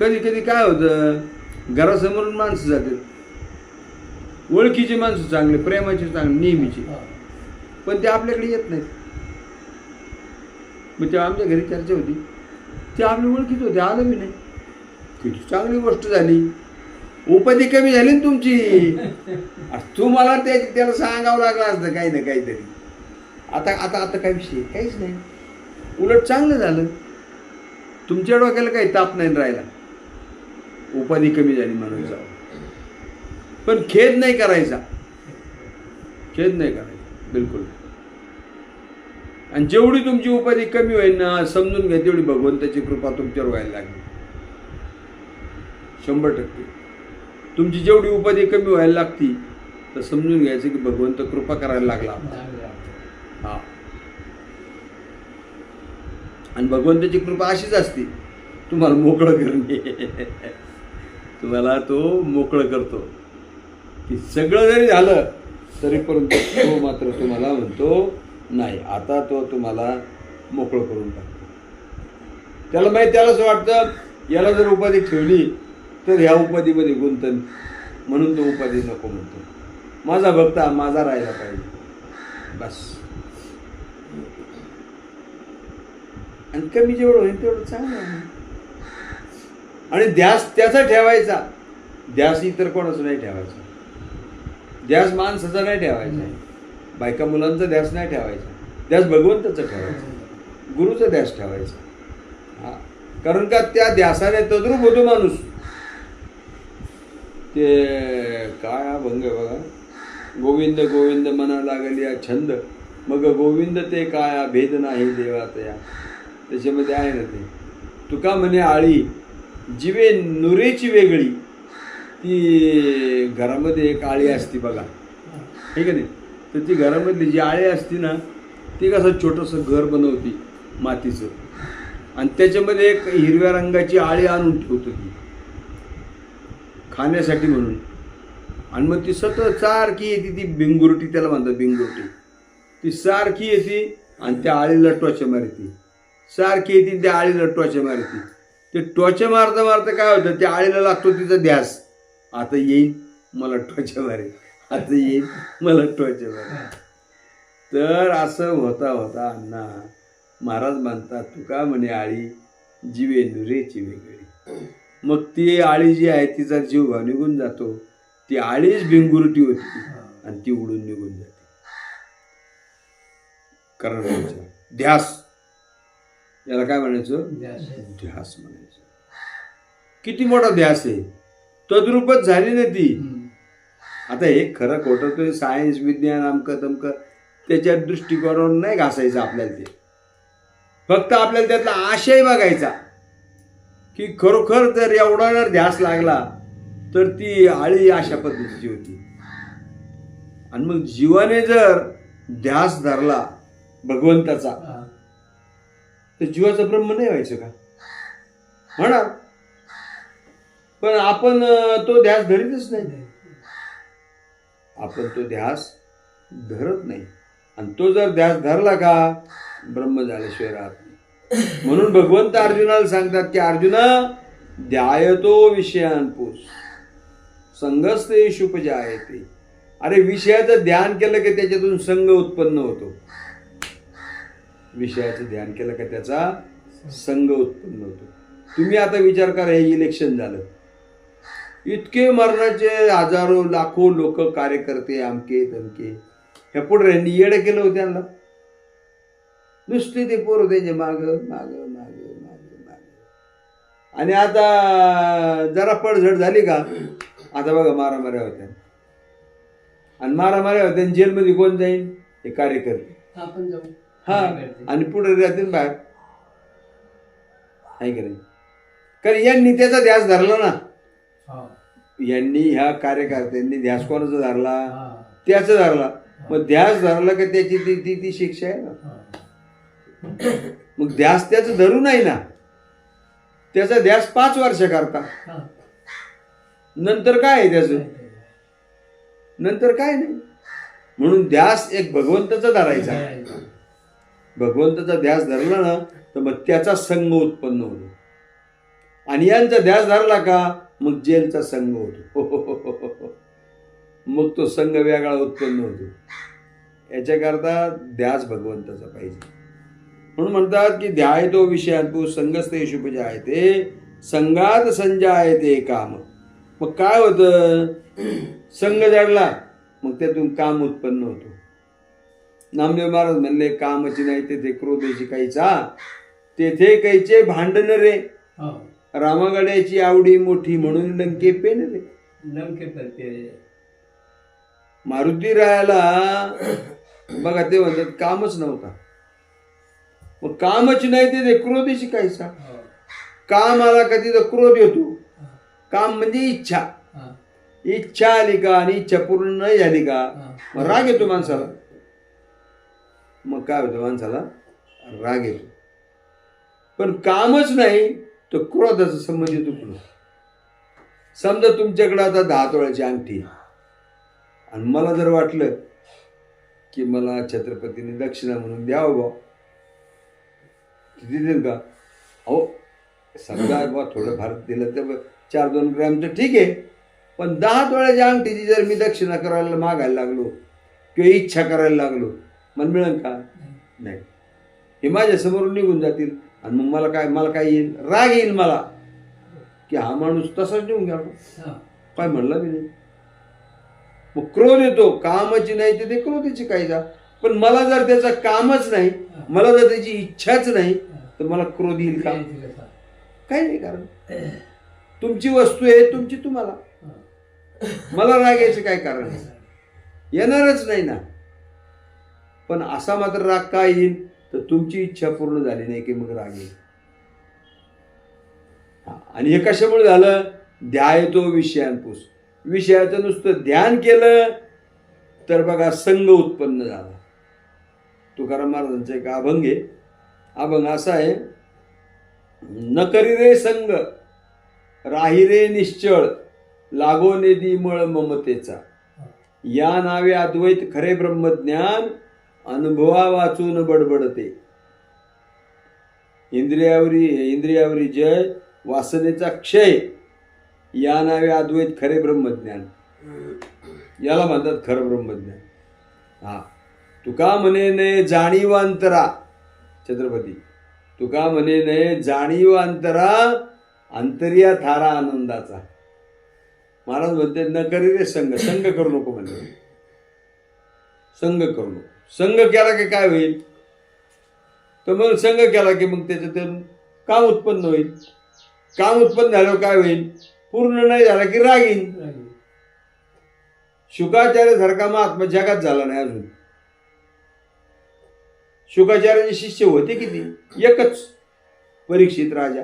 कधी कधी काय होतं घरासमोरून माणसं जातात. ओळखीची माणसं चांगले प्रेमाची चांगली नेहमीची. पण ते आपल्याकडे येत नाहीत. मग तेव्हा आमच्या घरी चर्चा होती. ते आपली ओळखीच होते आलं मी नाही. किती चांगली गोष्ट झाली. उपाधी कमी झाली ना तुमची. तुम्हाला ते त्याला सांगावं लागलं असतं काही ना काहीतरी. आता आता आता काय विषय? काहीच नाही. उलट चांगलं झालं. तुमच्या डोक्याला काही ताप नाही राहिला. उपाधी कमी झाली म्हणायचा पण खेद नाही करायचा. खेद नाही करायचा. बिलकुल आणि जेवढी तुमची उपाधी कमी होईल ना समजून घ्या तेवढी भगवंताची कृपा तुमच्यावर व्हायला लागली. शंभर टक्के. तुमची जेवढी उपाधी कमी व्हायला लागती तर समजून घ्यायचं की भगवंत कृपा करायला लागला हा. आणि भगवंताची कृपा अशीच असते. तुम्हाला मोकळं करणे. तुम्हाला तो मोकळं करतो. की सगळं जरी झालं तरी परंतु तो मात्र तुम्हाला म्हणतो नाही आता तो तुम्हाला मोकळं करून टाकतो. त्याला माहिती त्याला असं वाटतं याला जर उपाधी ठेवली तर ह्या उपाधीमध्ये गुंतन. म्हणून तो उपाधी नको म्हणतो. माझा भक्त माझा राहायला पाहिजे. बस. आणि कमी जेवढं होईल तेवढं चांगलं आहे. आणि ध्यास त्याचा ठेवायचा. ध्यास इतर कोणाचा नाही ठेवायचा. ध्यास माणसाचा नाही ठेवायचा. बायका मुलांचा ध्यास नाही ठेवायचा. ध्यास भगवंताचा ठेवायचा. गुरुचा ध्यास ठेवायचा. हा. कारण का त्या ध्यासाने तद्रूप होतो माणूस. ते काय भंग बघा. गोविंद गोविंद मना लागली या छंद. मग गोविंद ते काय भेद नाही देवात या. त्याच्यामध्ये आहे ना ते. तुका म्हणे आळी. जिवे नुरेची वेगळी. ती घरामध्ये एक आळी असती बघा. ठीक आहे नाही? तर ती घरामधली जी आळी असती ना ती कसं छोटंसं घर बनवती मातीचं. आणि त्याच्यामध्ये एक हिरव्या रंगाची आळी आणून ठेवतो ती. खाण्यासाठी म्हणून. आणि मग ती सतत सारखी येते ती बिंगुरटी त्याला म्हणतात बिंगुरटी. ती सारखी येते आणि त्या आळीला टोचा मारते सारखी येते त्या आळीला टोचा मारते ते टोचे मारता मारता काय होतं? ते आळीला लागतो तिचा ध्यास. आता येईल मला टोचे मारे आता येईल मला टोचे मारे तर असं होता होता अण्णा महाराज म्हणतात तुका म्हणे आळी जीवे नुरेची वेगळी मग ती आळी जी आहे तिचा जीव निघून जातो. ती आळीच भिंगुरटी होती. आणि ती उडून निघून जाते. कारण ध्यास. याला काय म्हणायचं? ध्यास म्हणायचं. किती मोठा ध्यास आहे. तद्रूपच झाली ना ती. आता हे खरं खोटं तो सायन्स विज्ञान अमकं तमकं त्याच्या दृष्टिकोनावर नाही घासायचं आपल्याला ते. फक्त आपल्याला त्यातला आशय बघायचा. की खरोखर जर एवढा जर ध्यास लागला तर ती आळी अशा पद्धतीची होती. आणि मग जीवाने जर ध्यास धरला भगवंताचा तर जीवाचं ब्रह्म नाही व्हायचं का? म्हणा. पण आपण तो ध्यास धरीतच नाही. आपण तो ध्यास धरत नाही. आणि तो जर ध्यास धरला का ब्रह्म झाल्याशिवाय राहत नाही. म्हणून भगवंत अर्जुनाला सांगतात की अर्जुना ध्यायतो विषयांपुस आहे ते अरे विषयाचं ध्यान केलं की त्याच्यातून संघ उत्पन्न होतो. विषयाचं ध्यान केलं का त्याचा संघ उत्पन्न होतो. तुम्ही आता विचार करा हे इलेक्शन झालं. इतके मरणाचे हजारो लाखो लोक कार्यकर्ते आमके तमके. ह्या पुढे येडं केलं होतं त्यांना. नुसते ते पोर होते माग माग माग माग माग. आणि आता जरा पडझड झाली का? आता बघा मारामाऱ्या होत्या. आणि मारामाऱ्या होत्या आणि जेलमध्ये कोण जाईल? हे कार्यकर्ते. आपण जाऊ. हा आणि पुढे राहतील बाहेर. आहे का नाही? कारण यांनी त्याचा ध्यास धरला ना. हा. यांनी ह्या कार्यकर्त्यांनी ध्यास कोणाचा धरला. त्याचा धरला. मग ध्यास धरला का त्याची ती ती ती शिक्षा आहे ना. मग ध्यास त्याचं धरू नाही ना. त्याचा ध्यास पाच वर्ष करता. नंतर काय आहे त्याचं? नंतर काय नाही. म्हणून ध्यास एक भगवंताचा धरायचा. भगवंताचा ध्यास धरला ना तर मग त्याचा संघ उत्पन्न होतो. आणि यांचा ध्यास धरला का मग जेलचा संघ होतो. हो, हो, हो, मग तो संघ वेगळा उत्पन्न होतो. याच्याकरता ध्यास भगवंताचा पाहिजे. म्हणून म्हणतात की ध्याय तो विषयांतू संगस्त जे आहे ते संघात संजा आहे ते काम. मग काय होतं? संघ जडला मग त्यातून काम उत्पन्न होतो. नामदेव महाराज म्हणले कामची नाही तेथे क्रोधेची काहीचा तेथे काहीचे भांडण रे? हो. रामागड्याची आवडी मोठी म्हणून लंके पेन रे लंके मारुती रायाला बघा ते म्हणतात कामच नव्हता. मग कामच नाही ते ते क्रोधेची काहीचा हो. काम आला का तिथं क्रोध येतो. काम म्हणजे इच्छा. इच्छा आली का आणि इच्छा पूर्ण नाही झाली का? मग राग येतो माणसाला. मग काय होतं माणसाला राग येतो. पण कामच नाही तर क्रोधाचा संबंध येतो समजा तुमच्याकडे आता दहा तोळ्याची अंगठी आणि मला जर वाटलं की मला छत्रपतीने दक्षिणा म्हणून द्यावं बा किती देईल का? अहो समजा बा थोडंफार दिलं तर चार दोन ग्रॅमचं ठीक आहे पण दहा तोळ्याच्या अंगठीची जर मी दक्षिणा करायला मागायला लागलो किंवा इच्छा करायला लागलो मला मिळेल का? नाही. हे माझ्या समोरून निघून जातील आणि मग मला काय मला काय येईल? राग येईल मला. की हा माणूस तसाच निघून गेला. हा. काय म्हणला मी नाही. मग क्रोध येतो. कामाची नाही ते क्रोधीची काही जा. पण मला जर त्याचं कामच नाही मला जर त्याची इच्छाच नाही तर मला क्रोध येईल का? काही नाही कारण. तुमची वस्तू आहे तुमची तुम्हाला. मला राग यायचं काय कारण? येणारच नाही ना. पण असा मात्र राग का येईल तर तुमची इच्छा पूर्ण झाली नाही की मग राग येईल. हा, आणि हे कशामुळे झालं? ध्याय तो विषयांपुस विषयाचं नुसतं ध्यान केलं तर बघा संघ उत्पन्न झाला. तुकाराम महाराजांचा एक अभंग आहे. अभंग असा आहे न करी रे संग राही रे निश्चळ लागो निधी मळ ममतेचा. या नावे अद्वैत खरे ब्रह्मज्ञान अनुभवा वाचून बडबडते. इंद्रियावरी इंद्रियावरी जय वासनेचा क्षय या नावे अद्वैत खरे ब्रह्मज्ञान. याला म्हणतात खरं ब्रह्मज्ञान. हा. तुका म्हणे ने जाणीव अंतरा छत्रपती. तुका म्हणे ने जाणीव अंतरा अंतर्या थारा आनंदाचा. महाराज म्हणते न करी रे संघ संघ करू नको म्हणजे संघ करू नको. संघ केला की काय होईल? तर मग संघ केला की मग त्याच्यातून काम उत्पन्न होईल. काम उत्पन्न झाल्यावर काय होईल? पूर्ण नाही झाला की राग येईल. शुकाचार्यासारखा महात्मा जगात झाला नाही अजून. शुकाचार्याचे शिष्य होते किती? एकच परीक्षित राजा.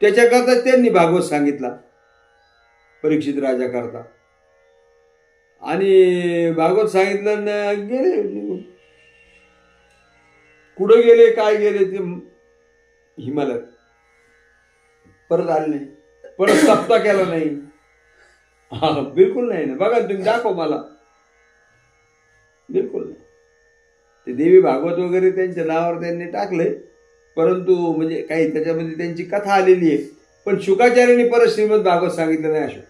त्याच्याकरता त्यांनी भागवत सांगितला परीक्षित राजा करता. आणि भागवत सांगितलं ना गेले. निघून कुठं गेले काय गेले ते हिमालयात. परत आले नाही परत सप्ता केला नाही. हा बिलकुल नाही ना. बघा तुम्ही दाखव मला. बिलकुल नाही. ते देवी भागवत वगैरे त्यांच्या नावावर त्यांनी टाकले. परंतु म्हणजे काही त्याच्यामध्ये त्यांची कथा आलेली आहे. पण शुकाचार्याने परत श्रीमद भागवत सांगितलं नाही अशोक.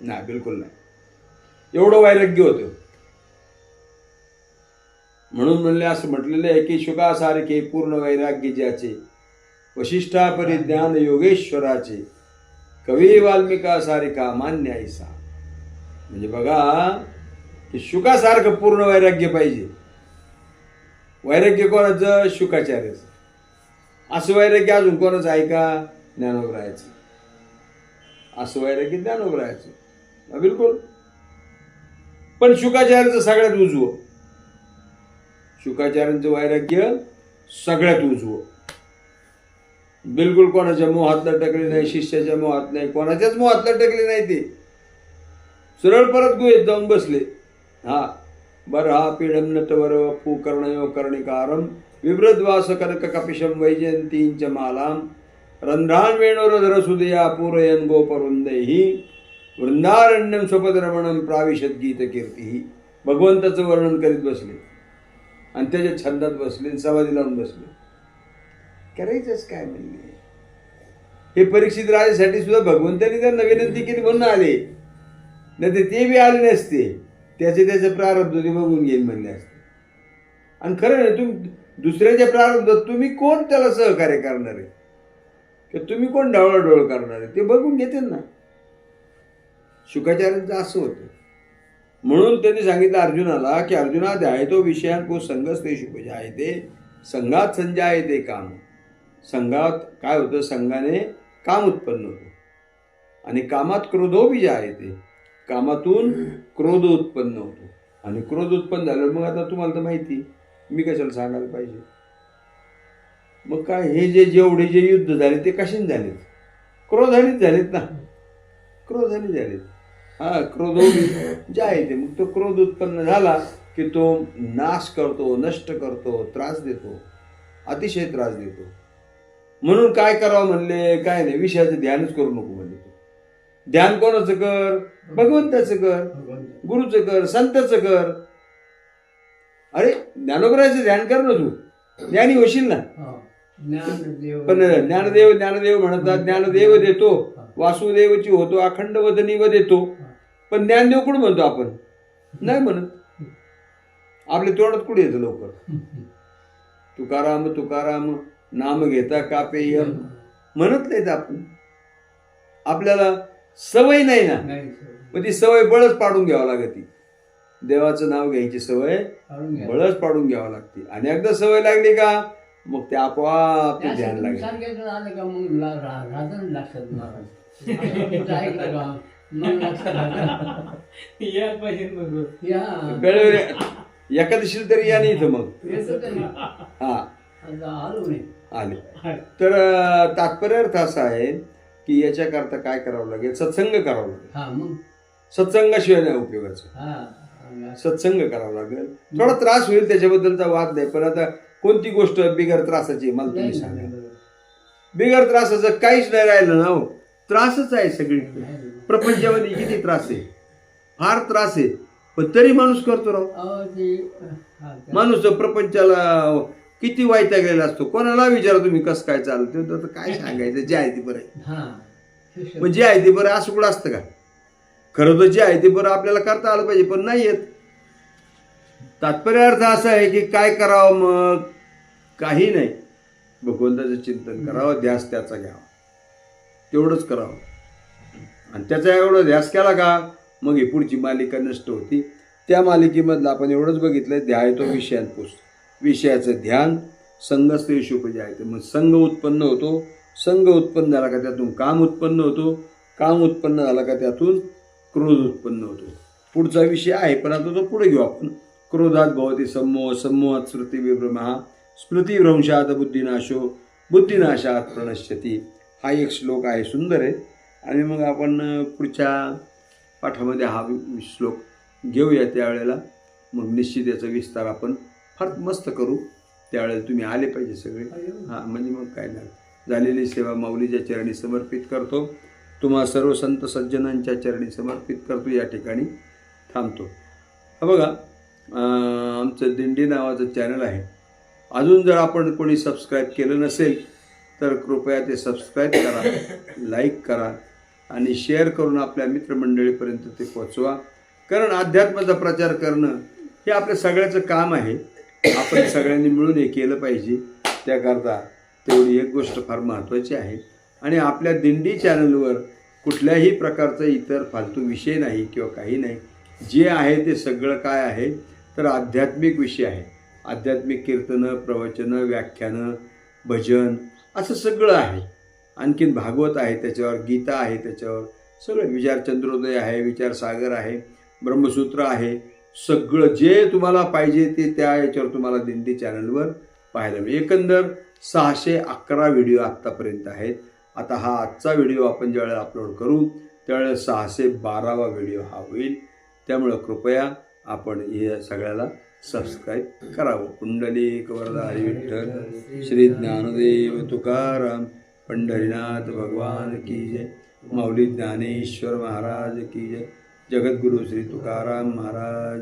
नाही बिलकुल नाही. एवढं वैराग्य होतं. म्हणून म्हणले असं म्हटलेलं आहे की शुकासारखे पूर्ण वैराग्य ज्याचे वशिष्ठा परिज्ञान योगेश्वराचे कवी वाल्मिकासारिका मान्य ऐसा म्हणजे बघा की शुकासारखं पूर्ण वैराग्य पाहिजे. वैराग्य कोणाचं? शुकाचार्याचं. असं वैराग्य अजून कोणाचं आहे का? ज्ञानोबरायचं. असं वैराग्य ज्ञानोबरायचं. बिलकुल. पण शुकाचार्यांचं सगळ्यात उजवं. शुकाचार्यांचं वैराग्य सगळ्यात उजवं. बिलकुल कोणाच्या मोहातलं टकले नाही शिष्याच्या मोहात नाही कोणाच्याच मोहातलं टकले नाही ते. सरळ परत गुहेत जाऊन बसले. हा बर हा पीडम नटवर पू कर्णयो कर्णिकारम विभ्रद्वास कनक कपिशम वैजयंतींच मालाम रंध्रान वेणोर धरसुदया पूरयन गोपरुंदैही वृंदारण्यम स्वपदरमणम प्राविशत गीत कीर्ती भगवंताचं वर्णन करीत बसले। आणि त्याच्या छंदात बसले आणि समाधी लावून बसले। करायचंच काय म्हणले? हे परीक्षित राजासाठी सुद्धा भगवंतांनी त्यांना विनंती केली म्हणून आले। नाही ते बी आले नसते। त्याचे त्याचे प्रारब्ध ते बघून घेईन म्हणले असते। आणि खरं नाही तुम दुसऱ्याच्या प्रारब्धात तुम्ही कोण त्याला सहकार्य करणार? आहे की तुम्ही कोण ढवळाढवळ करणार? आहे ते बघून घेते ना। शुकाचार्यांचं असं होतं. म्हणून त्यांनी सांगितलं अर्जुनाला की अर्जुना ध्यायतो विषयांको संघच ते शुभ आहे ते संघात संजय आहे ते काम. संघात काय होतं? संघाने काम उत्पन्न होतं. आणि कामात क्रोधोबीज आहे ते कामातून क्रोध उत्पन्न होतो. आणि क्रोध उत्पन्न झालं मग आता तुम्हाला तर माहिती मी कशाला सांगायला पाहिजे? मग काय हे जे जेवढे जे युद्ध झाले ते कशाने झालेत? क्रोधानेच झालेत ना. क्रोधाने झालेत. हा क्रोधोबी जे आहे ते. मग तो क्रोध उत्पन्न झाला की तो नाश करतो नष्ट करतो त्रास देतो. अतिशय त्रास देतो. म्हणून काय करावं म्हणले? काय नाही. विषयाचं ध्यानच करू नको म्हणले ध्यान कोणाचं कर? भगवंताचं कर. गुरुचं कर. संताचं कर. अरे ज्ञानोबराचं ध्यान कर ना तू. ज्ञानी होशील ना. पण ज्ञानदेव ज्ञानदेव म्हणतात ज्ञानदेव देतो. वासुदेवची होतो अखंड वदनी व देतो पण ज्ञानदेव कुठं म्हणतो आपण? नाही म्हणत. आपल्या तोंडात कुठे येतं लवकर? तुकाराम तुकाराम नाम घेता कापेय. म्हणत नाहीत आपण. आपल्याला सवय नाही ना. मग ती सवय बळच पाडून घ्यावं लागते. देवाचं नाव घ्यायची सवय. बळच पाडून घ्यावं लागते. आणि एकदा सवय लागली का मग ते आपोआप ध्यान लागेल. सांगायचं आलं का मग ला- रा- राहतं ना लक्षात महाराज. असं तुमचं ऐकलं का मग लक्षात राहतं. या. पाहिजे एकादशीला तरी या नाही इथं मग. हा आलो तर अं, तात्पर्य अर्थ असा आहे की याच्याकरता काय करावं लागेल सत्संग करावं लागेल हा मग सत्संगाशिवाय नाही उपयोगाचं हा सत्संग करावा लागेल थोडा त्रास होईल त्याच्याबद्दलचा वाद नाही पण आता कोणती गोष्ट बिगर त्रासाची आहे मला तुम्ही सांगा. बिगर त्रासाचं काहीच नाही राहिलं ना हो त्रासच आहे सगळीकडे. प्रपंचामध्ये किती त्रास आहे? फार त्रास आहे. पण तरी माणूस करतो हा, त्या- माणूस प्रपंचाला किती वैतागलेला असतो कोणाला विचारा तुम्ही कसं काय चालतं तर काय सांगायचं जे आहे ते बरं आहे. पण जे आहे ते बरं असं कुठं असतं का? खरं तर जे आहे ते बरं आपल्याला करता आलं पाहिजे पण नाही येत. तात्पर्य अर्थ असा आहे की काय करावं मग? काही नाही. भगवंताचं चिंतन करावं ध्यास त्याचा घ्यावा. तेवढंच करावं. आणि त्याचा एवढं ध्यास केला का मग ही पुढची मालिका नष्ट होती. त्या मालिकेमधलं आपण एवढंच बघितलं ध्याय तो विषयात पोचतो. विषयाचं ध्यान संघस्थ शुपजे आहे. मग संघ उत्पन्न होतो. संघ उत्पन्न झाला का त्यातून काम उत्पन्न होतो. काम उत्पन्न झाला का त्यातून क्रोध उत्पन्न होतो. पुढचा विषय आहे पण आता तो पुढे घेऊ आपण. क्रोधात भवती सम्मोह समूहात स्मृती विभ्रमः स्मृतिभ्रंशात बुद्धिनाशो बुद्धिनाशात प्रणश्यती. हा एक श्लोक आहे सुंदर आहे. आणि मग आपण पुढच्या पाठामध्ये हा श्लोक घेऊया त्यावेळेला. मग निश्चित याचा विस्तार आपण फार मस्त करू. त्यावेळेला तुम्ही आले पाहिजे सगळे. हां म्हणजे मग काय नाही. झालेली सेवा माऊलीच्या चरणी समर्पित करतो. तुम्हा सर्व संत सज्जनांच्या चरणी समर्पित करतो. या ठिकाणी थांबतो. हा बघा आमचं दिंडी नावाचं चॅनल आहे. अजून जर आपण कोणी सबस्क्राईब केलं नसेल तर कृपया ते सबस्क्राईब करा लाईक करा आणि शेअर करून आपल्या मित्रमंडळीपर्यंत ते पोचवा कारण अध्यात्माचा प्रचार करणं हे आपल्या सगळ्याचं काम आहे. आपण सगळ्यांनी मिळून हे केलं पाहिजे. त्याकरता तेवढी एक गोष्ट फार महत्त्वाची आहे. आणि आपल्या दिंडी चॅनलवर कुठल्याही प्रकारचा इतर फालतू विषय नाही किंवा काही नाही. जे आहे ते सगळं काय आहे? तर आध्यात्मिक विषय आहे. आध्यात्मिक कीर्तनं प्रवचनं व्याख्यानं भजन असं सगळं आहे. आणखीन भागवत आहे त्याच्यावर गीता आहे त्याच्यावर सगळं विचार चंद्रोदय आहे विचारसागर आहे ब्रह्मसूत्र आहे. सगळं जे तुम्हाला पाहिजे ते त्या याच्यावर तुम्हाला दिंडी चॅनलवर पाहायला मिळेल. एकंदर सहाशे अकरा व्हिडिओ आत्तापर्यंत आहेत. आता हा आजचा व्हिडिओ आपण ज्यावेळेला अपलोड करू त्यावेळेला सहाशे बारावा व्हिडिओ हा होईल. त्यामुळं कृपया आपण हे सगळ्याला सबस्क्राईब करावं. कुंडलिक वरदा विठ्ठल श्री ज्ञानदेव तुकाराम पंढरीनाथ भगवान की जय. माऊली ज्ञानेश्वर महाराज की जय. जगद्गुरु श्री तुकाराम महाराज.